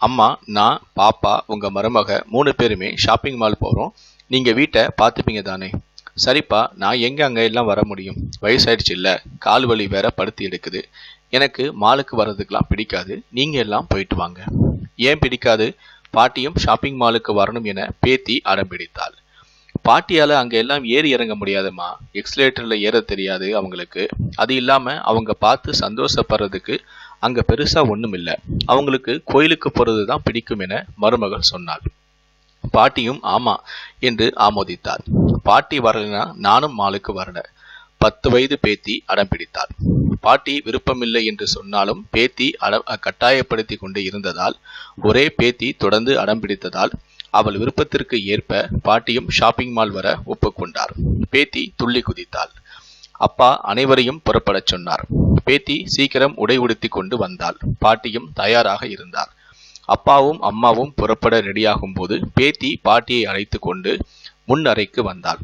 அம்மா நான் பாப்பா உங்கள் மருமக மூணு பேருமே ஷாப்பிங் மால் போகிறோம் நீங்கள் வீட்டை பார்த்துப்பீங்க தானே. சரிப்பா நான் எங்கே அங்கே எல்லாம் வர முடியும்? வயசாயிடுச்சு இல்லை. கால் வலி வேற படுத்தி எடுக்குது. எனக்கு மாலுக்கு வர்றதுக்கெலாம் பிடிக்காது. நீங்கள் எல்லாம் போயிட்டு வாங்க. ஏன் பிடிக்காது? பாட்டியும் ஷாப்பிங் மாலுக்கு வரணும் என பேத்தி அடம் பிடித்தாள் பாட்டியால் அங்கே எல்லாம் ஏறி இறங்க முடியாதும்மா எக்ஸ்லேட்டரில் ஏற தெரியாது அவங்களுக்கு. அது இல்லாமல் அவங்க பார்த்து சந்தோஷப்படுறதுக்கு அங்கே பெருசாக ஒன்றும் இல்லை. அவங்களுக்கு கோயிலுக்கு போகிறது தான் பிடிக்கும் என மருமகள் சொன்னாள். பாட்டியும் ஆமா என்று ஆமோதித்தார் பாட்டி வரலைன்னா நானும் மாலுக்கு வரல. பத்து வயது பேத்தி அடம் பிடித்தார் பாட்டி விருப்பமில்லை என்று சொன்னாலும் பேத்தி அட கட்டாயப்படுத்தி கொண்டு இருந்ததால் ஒரே பேத்தி தொடர்ந்து அடம் பிடித்ததால் அவள் விருப்பத்திற்கு ஏற்ப பாட்டியும் ஷாப்பிங் மால் வர ஒப்புக்கொண்டார். பேத்தி துள்ளி குதித்தாள். அப்பா அனைவரையும் புறப்படச் சொன்னார். பேத்தி சீக்கிரம் உடை உடுத்தி கொண்டு வந்தாள். பாட்டியும் தயாராக இருந்தார். அப்பாவும் அம்மாவும் புறப்பட ரெடியாகும் போது பேத்தி பாட்டியை அழைத்து கொண்டு முன் அறைக்கு வந்தாள்.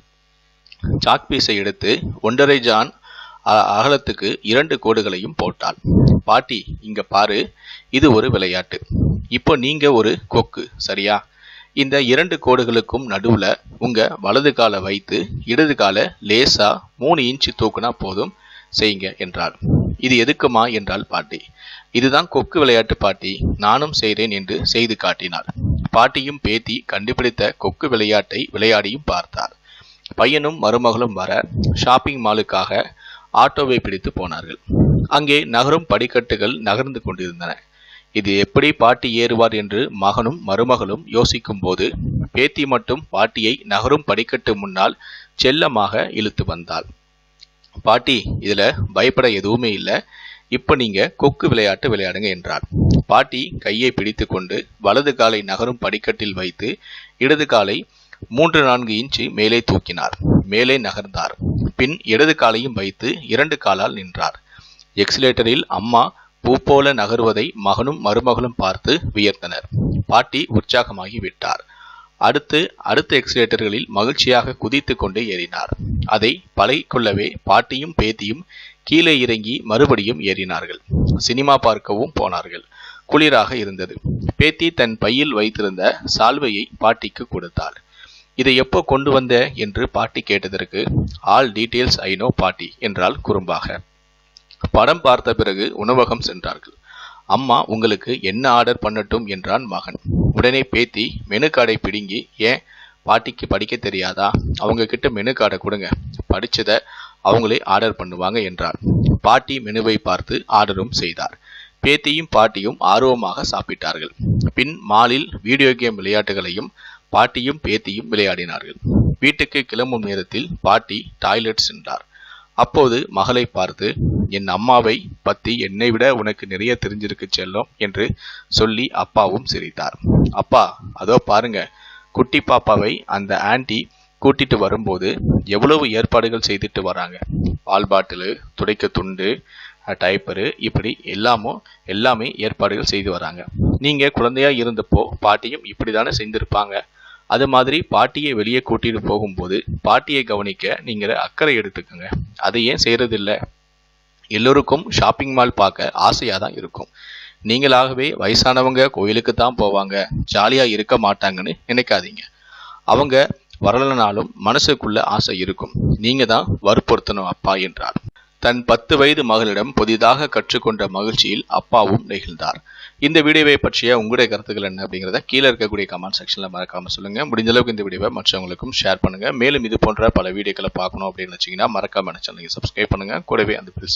சாக்பீஸை எடுத்து ஒன்றரை ஜான் அ- அகலத்துக்கு இரண்டு கோடுகளையும் போட்டாள். பாட்டி இங்க பாரு இது ஒரு விளையாட்டு. இப்போ நீங்க ஒரு கொக்கு சரியா? இந்த இரண்டு கோடுகளுக்கும் நடுவில் உங்கள் வலது காலை வைத்து இடது காலை லேசாக மூணு இன்ச்சு தூக்குனா போதும் செய்யுங்க என்றார். இது எதுக்குமா என்றால் பாட்டி இதுதான் கொக்கு விளையாட்டு பாட்டி நானும் செய்கிறேன் என்று செய்து காட்டினார். பாட்டியும் பேத்தி கண்டுபிடித்த கொக்கு விளையாட்டை விளையாடியும் பார்த்தார். பையனும் மருமகளும் வர ஷாப்பிங் மாலுக்காக ஆட்டோவை பிடித்து போனார்கள். அங்கே நகரும் படிக்கட்டுகள் நகர்ந்து கொண்டிருந்தன. இது எப்படி பாட்டி ஏறுவார் என்று மகனும் மருமகளும் யோசிக்கும்போது பேத்தி மட்டும் பாட்டியை நகரும் படிக்கட்டு முன்னால் செல்லமாக இழுத்து வந்தாள். பாட்டி இதுல பயப்பட எதுவுமே இல்லை. இப்போ நீங்க கொக்கு விளையாட்டு விளையாடுங்க என்றார் பாட்டி கையை பிடித்து கொண்டு வலது காலை நகரும் படிக்கட்டில் வைத்து இடது காலை மூன்று நான்கு இன்ச்சு மேலே தூக்கினார் மேலே நகர்ந்தார். பின் இடது காலையும் வைத்து இரண்டு காலால் நின்றார். எக்ஸிலேட்டரில் அம்மா பூப்போல நகருவதை மகனும் மருமகளும் பார்த்து வியர்த்தனர். பாட்டி உற்சாகமாகி விட்டார். அடுத்து அடுத்த எக்ஸிலேட்டர்களில் மகிழ்ச்சியாக குதித்து கொண்டு ஏறினார். அதை பழகிக் கொள்ளவே பாட்டியும் பேத்தியும் கீழே இறங்கி மறுபடியும் ஏறினார்கள். சினிமா பார்க்கவும் போனார்கள். குளிராக இருந்தது. பேத்தி தன் பையில் வைத்திருந்த சால்வையை பாட்டிக்கு கொடுத்தாள். இதை எப்போ கொண்டு வந்த? என்று பாட்டி கேட்டதற்கு ஆல் டீட்டெயில்ஸ் ஐ நோ பாட்டி என்றால் குறும்பாக. படம் பார்த்த பிறகு உணவகம் சென்றார்கள். அம்மா உங்களுக்கு என்ன ஆர்டர் பண்ணட்டும் என்றான் மகன். உடனே பேத்தி மெனு கார்டை பிடுங்கி ஏன்? பாட்டிக்கு படிக்க தெரியாதா? அவங்க கிட்ட மெனு கார்டை கொடுங்க. படிச்சதை அவங்களே ஆர்டர் பண்ணுவாங்க என்றார் பாட்டி மெனுவை பார்த்து ஆர்டரும் செய்தார். பேத்தியும் பாட்டியும் ஆர்வமாக சாப்பிட்டார்கள். பின் மாலில் வீடியோ கேம் விளையாட்டுகளையும் பாட்டியும் பேத்தியும் விளையாடினார்கள். வீட்டுக்கு கிளம்பும் நேரத்தில் பாட்டி டாய்லெட் சென்றார். அப்போது மகளை பார்த்து என் அம்மாவை பத்தி என்னை விட உனக்கு நிறைய தெரிஞ்சிருக்கு செல்லும் என்று சொல்லி அப்பாவும் சிரித்தார். அப்பா அதோ பாருங்க குட்டி பாப்பாவை அந்த ஆண்டி கூட்டிட்டு வரும்போது எவ்வளவு ஏற்பாடுகள் செய்துட்டு வராங்க. பால் பாட்டிலு துடைக்க துண்டு டைப்பரு இப்படி எல்லாமும் எல்லாமே ஏற்பாடுகள் செய்து வராங்க. நீங்க குழந்தையா இருந்தப்போ பாட்டியும் இப்படி தானே செஞ்சிருப்பாங்க அது மாதிரி பாட்டியை வெளியே கூட்டிட்டு போகும்போது பாட்டியை கவனிக்க நீங்கள் அக்கறை எடுத்துக்கோங்க. அதை ஏன் செய்யறதில்ல எல்லோருக்கும் ஷாப்பிங் மால் பார்க்க ஆசையாக தான் இருக்கும். நீங்களாகவே வயசானவங்க கோயிலுக்கு தான் போவாங்க ஜாலியாக இருக்க மாட்டாங்கன்னு நினைக்காதீங்க. அவங்க வரலனாலும் மனசுக்குள்ள ஆசை இருக்கும். நீங்க தான் வற்புறுத்தணும் அப்பா என்றார். தன் பத்து வயது மகளிடம் புதிதாக கற்றுக்கொண்ட மகிழ்ச்சியில் அப்பாவும் நெகிழ்ந்தார். இந்த வீடியோவை பற்றிய உங்களுடைய கருத்துக்கள் என்ன அப்படிங்கிறத கீழே இருக்கக்கூடிய கமெண்ட் செக்ஷனில் மறக்காம சொல்லுங்க. முடிஞ்ச அளவுக்கு இந்த வீடியோவை மற்றவங்களுக்கும் ஷேர் பண்ணுங்க. மேலும் இது போன்ற பல வீடியோக்களை பார்க்கணும் அப்படின்னு வச்சீங்கன்னா மறக்காம சேனலுக்கு சப்ஸ்கிரைப் பண்ணுங்க. கூடவே அந்த பெல்